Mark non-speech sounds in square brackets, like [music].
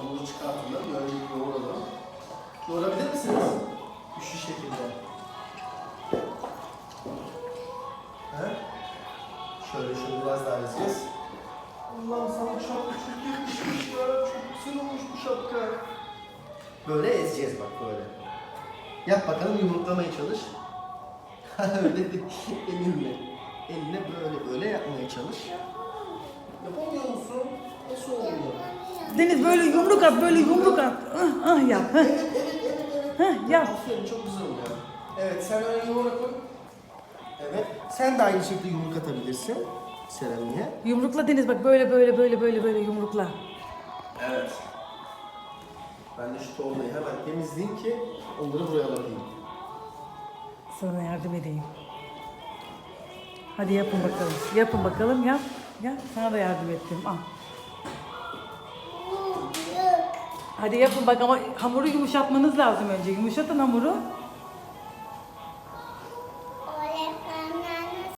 Hamuru çıkartırlar, böyle yoğuralım. Yoğurabilir misiniz? Güçlü şekilde. He? Şöyle şöyle biraz daha vereceğiz. Allah'ım sana çok çok yakışmış ya. Çok güzel olmuş bu şapka. Böyle ezeceğiz bak böyle. Yap bakalım yumruklamaya çalış. [laughs] öyle de elinle. Elinle böyle böyle yapmaya çalış. Deniz böyle yumruk at, böyle yumruk at. Ah, ah yap. hah. Evet, evet, evet, evet. Heh, yap. Aferin, çok güzel oluyor. Evet, sen öyle yumruk koy. Evet, sen de aynı şekilde yumruk atabilirsin. Seramiye. Yumrukla Deniz bak böyle böyle böyle böyle böyle yumrukla. Evet. Ben de şu torbayı hemen temizleyeyim ki onları buraya alayım. Sana yardım edeyim. Hadi yapın bakalım. Yapın bakalım yap. Yap. Sana da yardım ettim. Al. Hadi yapın bak ama hamuru yumuşatmanız lazım önce. Yumuşatın hamuru.